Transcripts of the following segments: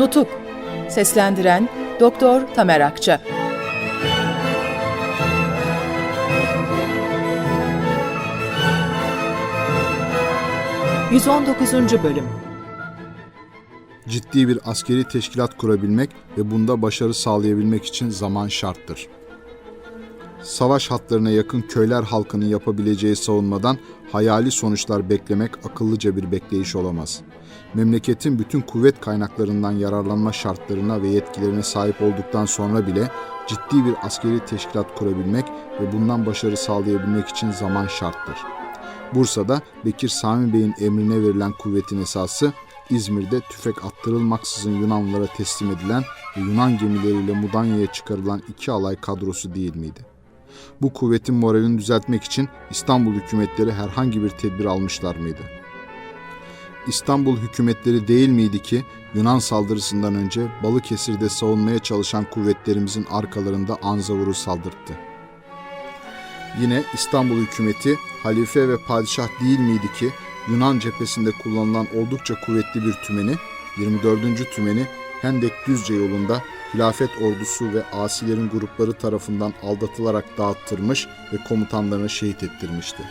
Nutuk Seslendiren Doktor Tamer Akça 119. Bölüm ciddi bir askeri teşkilat kurabilmek ve bunda başarı sağlayabilmek için zaman şarttır. Savaş hatlarına yakın köyler halkının yapabileceği savunmadan hayali sonuçlar beklemek akıllıca bir bekleyiş olamaz. Memleketin bütün kuvvet kaynaklarından yararlanma şartlarına ve yetkilerine sahip olduktan sonra bile ciddi bir askeri teşkilat kurabilmek ve bundan başarı sağlayabilmek için zaman şarttır. Bursa'da Bekir Sami Bey'in emrine verilen kuvvetin esası İzmir'de tüfek attırılmaksızın Yunanlılara teslim edilen ve Yunan gemileriyle Mudanya'ya çıkarılan iki alay kadrosu değil miydi? Bu kuvvetin moralini düzeltmek için İstanbul hükümetleri herhangi bir tedbir almışlar mıydı? İstanbul hükümetleri değil miydi ki Yunan saldırısından önce Balıkesir'de savunmaya çalışan kuvvetlerimizin arkalarında Anzavur'u saldırttı? Yine İstanbul hükümeti halife ve padişah değil miydi ki Yunan cephesinde kullanılan oldukça kuvvetli bir tümeni, 24. tümeni Hendek Düzce yolunda hilafet ordusu ve asilerin grupları tarafından aldatılarak dağıttırmış ve komutanlarını şehit ettirmişti.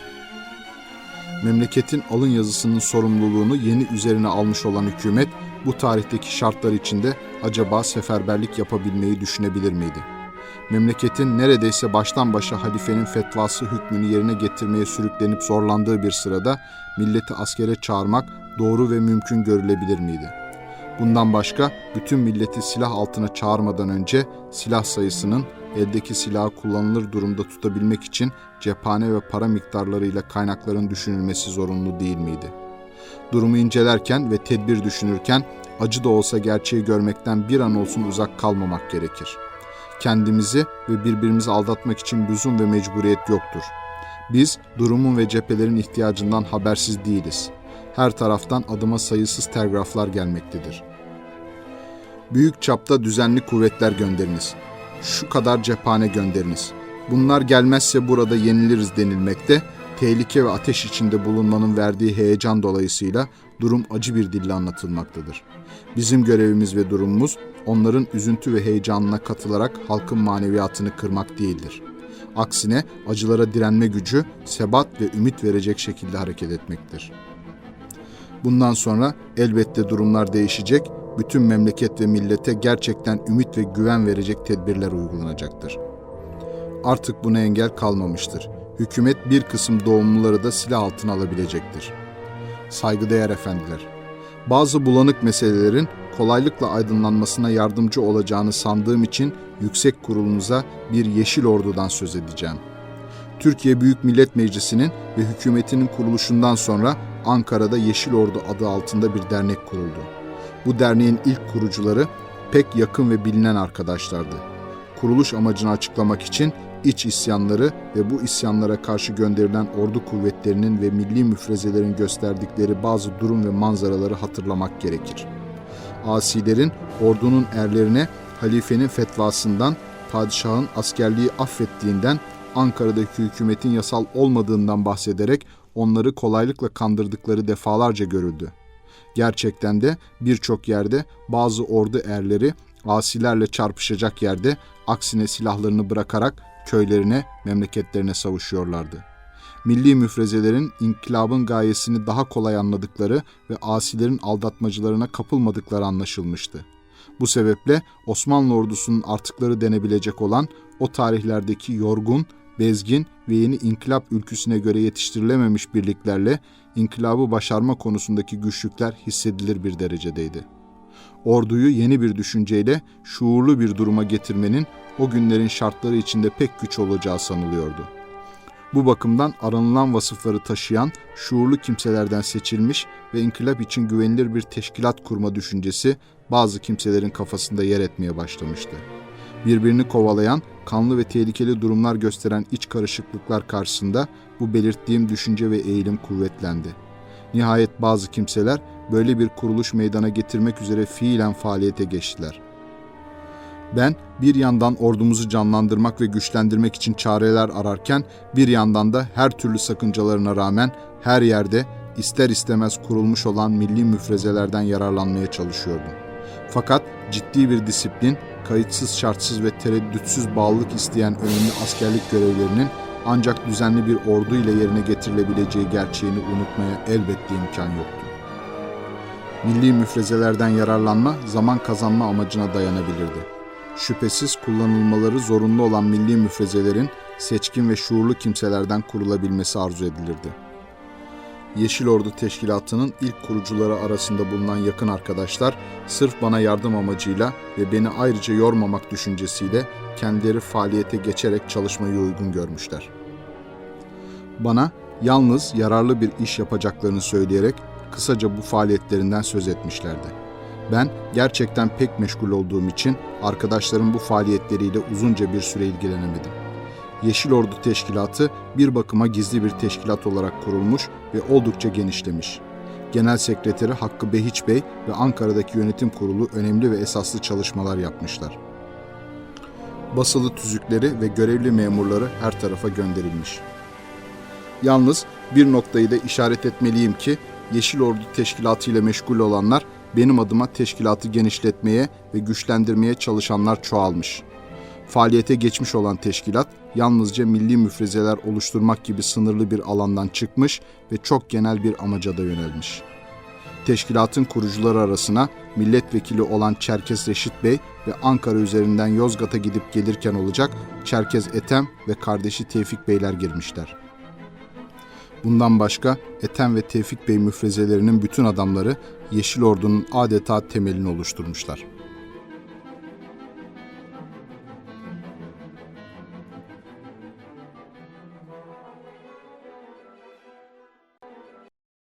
Memleketin alın yazısının sorumluluğunu yeni üzerine almış olan hükümet bu tarihteki şartlar içinde acaba seferberlik yapabilmeyi düşünebilir miydi? memleketin neredeyse baştan başa halifenin fetvası hükmünü yerine getirmeye sürüklenip zorlandığı bir sırada milleti askere çağırmak doğru ve mümkün görülebilir miydi? Bundan başka bütün milleti silah altına çağırmadan önce silah sayısının eldeki silahı kullanılır durumda tutabilmek için cephane ve para miktarlarıyla kaynakların düşünülmesi zorunlu değil miydi? Durumu incelerken ve tedbir düşünürken acı da olsa gerçeği görmekten bir an olsun uzak kalmamak gerekir.'' kendimizi ve birbirimizi aldatmak için lüzum ve mecburiyet yoktur. Biz durumun ve cephelerin ihtiyacından habersiz değiliz. Her taraftan adıma sayısız telgraflar gelmektedir. Büyük çapta düzenli kuvvetler gönderiniz. Şu kadar cephane gönderiniz. Bunlar gelmezse burada yeniliriz denilmekte, tehlike ve ateş içinde bulunmanın verdiği heyecan dolayısıyla durum acı bir dille anlatılmaktadır. Bizim görevimiz ve durumumuz onların üzüntü ve heyecanına katılarak halkın maneviyatını kırmak değildir. Aksine acılara direnme gücü, sebat ve ümit verecek şekilde hareket etmektir. Bundan sonra elbette durumlar değişecek, bütün memleket ve millete gerçekten ümit ve güven verecek tedbirler uygulanacaktır. Artık buna engel kalmamıştır. Hükümet bir kısım doğumluları da silah altına alabilecektir. Saygıdeğer efendiler, bazı bulanık meselelerin kolaylıkla aydınlanmasına yardımcı olacağını sandığım için yüksek kurulumuza bir yeşil ordudan söz edeceğim. Türkiye Büyük Millet Meclisi'nin ve hükümetinin kuruluşundan sonra Ankara'da Yeşil Ordu adı altında bir dernek kuruldu. Bu derneğin ilk kurucuları pek yakın ve bilinen arkadaşlardı. Kuruluş amacını açıklamak için iç isyanları ve bu isyanlara karşı gönderilen ordu kuvvetlerinin ve milli müfrezelerin gösterdikleri bazı durum ve manzaraları hatırlamak gerekir. Asilerin ordunun erlerine halifenin fetvasından, padişahın askerliği affettiğinden, Ankara'daki hükümetin yasal olmadığından bahsederek onları kolaylıkla kandırdıkları defalarca görüldü. Gerçekten de birçok yerde bazı ordu erleri asilerle çarpışacak yerde aksine silahlarını bırakarak köylerine, memleketlerine savuşuyorlardı. Milli müfrezelerin inkılabın gayesini daha kolay anladıkları ve asilerin aldatmacılarına kapılmadıkları anlaşılmıştı. Bu sebeple Osmanlı ordusunun artıkları denebilecek olan o tarihlerdeki yorgun, bezgin ve yeni inkılap ülküsüne göre yetiştirilememiş birliklerle inkılabı başarma konusundaki güçlükler hissedilir bir derecedeydi. Orduyu yeni bir düşünceyle şuurlu bir duruma getirmenin o günlerin şartları içinde pek güç olacağı sanılıyordu. Bu bakımdan aranılan vasıfları taşıyan şuurlu kimselerden seçilmiş ve inkılap için güvenilir bir teşkilat kurma düşüncesi bazı kimselerin kafasında yer etmeye başlamıştı. Birbirini kovalayan, kanlı ve tehlikeli durumlar gösteren iç karışıklıklar karşısında bu belirttiğim düşünce ve eğilim kuvvetlendi. Nihayet bazı kimseler böyle bir kuruluş meydana getirmek üzere fiilen faaliyete geçtiler.'' Ben bir yandan ordumuzu canlandırmak ve güçlendirmek için çareler ararken bir yandan da her türlü sakıncalarına rağmen her yerde ister istemez kurulmuş olan milli müfrezelerden yararlanmaya çalışıyordum. Fakat ciddi bir disiplin, kayıtsız şartsız ve tereddütsüz bağlılık isteyen önemli askerlik görevlerinin ancak düzenli bir ordu ile yerine getirilebileceği gerçeğini unutmaya elbette imkan yoktu. Milli müfrezelerden yararlanma zaman kazanma amacına dayanabilirdi. Şüphesiz kullanılmaları zorunlu olan milli müfrezelerin seçkin ve şuurlu kimselerden kurulabilmesi arzu edilirdi. Yeşil Ordu Teşkilatı'nın ilk kurucuları arasında bulunan yakın arkadaşlar sırf bana yardım amacıyla ve beni ayrıca yormamak düşüncesiyle kendileri faaliyete geçerek çalışmayı uygun görmüşler. Bana yalnız yararlı bir iş yapacaklarını söyleyerek kısaca bu faaliyetlerinden söz etmişlerdi. Ben gerçekten pek meşgul olduğum için arkadaşlarım bu faaliyetleriyle uzunca bir süre ilgilenemedim. Yeşil Ordu Teşkilatı bir bakıma gizli bir teşkilat olarak kurulmuş ve oldukça genişlemiş. Genel Sekreteri Hakkı Behiç Bey ve Ankara'daki yönetim kurulu önemli ve esaslı çalışmalar yapmışlar. Basılı tüzükleri ve görevli memurları her tarafa gönderilmiş. Yalnız bir noktayı da işaret etmeliyim ki Yeşil Ordu Teşkilatı ile meşgul olanlar benim adıma teşkilatı genişletmeye ve güçlendirmeye çalışanlar çoğalmış. Faaliyete geçmiş olan teşkilat yalnızca milli müfrezeler oluşturmak gibi sınırlı bir alandan çıkmış ve çok genel bir amaca da yönelmiş. Teşkilatın kurucuları arasına milletvekili olan Çerkez Reşit Bey ve Ankara üzerinden Yozgat'a gidip gelirken olacak Çerkez Etem ve kardeşi Tevfik Beyler girmişler. Bundan başka Ethem ve Tevfik Bey müfrezelerinin bütün adamları Yeşil Ordu'nun adeta temelini oluşturmuşlar.